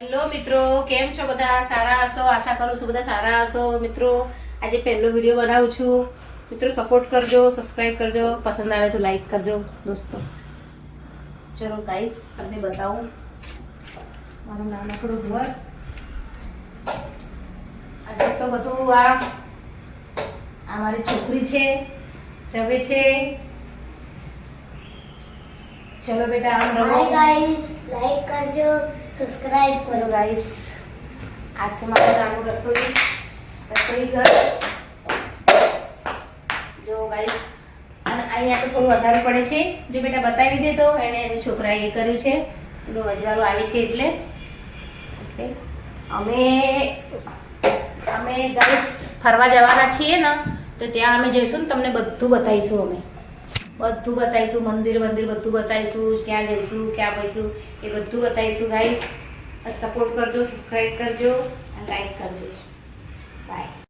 Hello મિત્રો, કેમ છો બધા? સારા હશો? આશા કરું છું બધા સારા હશો. મિત્રો, આજે પહેલો વીડિયો બનાવું છું. મિત્રો સપોર્ટ કરજો સબસ્ક્રાઇબ કરજો. પસંદ આવે તો લાઈક કરજો, દોસ્તો. ચલો ગાઈસ તમને બતાવું. મારું નાનકડું ઘર. આજે તો બધું આ આ મારી છોકરી છે રવે છે. ચલો, બેટા, આમ હાય ગાઈસ લાઈક કરજો. સબસ્ક્રાઇબ કરો ગાઈસ આજ મારું નાનું રસોઈ રસોઈ ઘર. જો ગાઈસ અને અહીંયા તો થોડું વધારે પડે છે. જો બેટા બતાવી દે તો, એને એનું છોકરાએ એ કર્યું છે. થોડું અજવાળું આવે છે એટલે. અમે અમે ગાઈસ ફરવા જવાના છીએ ને, તો ત્યાં અમે જઈશું ને, તમને બધું બતાવીશું અમે. બધું બતાવીશું, મંદિર મંદિર બધું બતાવીશું, ક્યાં જઈશું ક્યાં જઈશું એ બધું બતાવીશું ગાઈસ સપોર્ટ કરજો સબસ્ક્રાઈબ કરજો અને લાઈક કરજો. બાય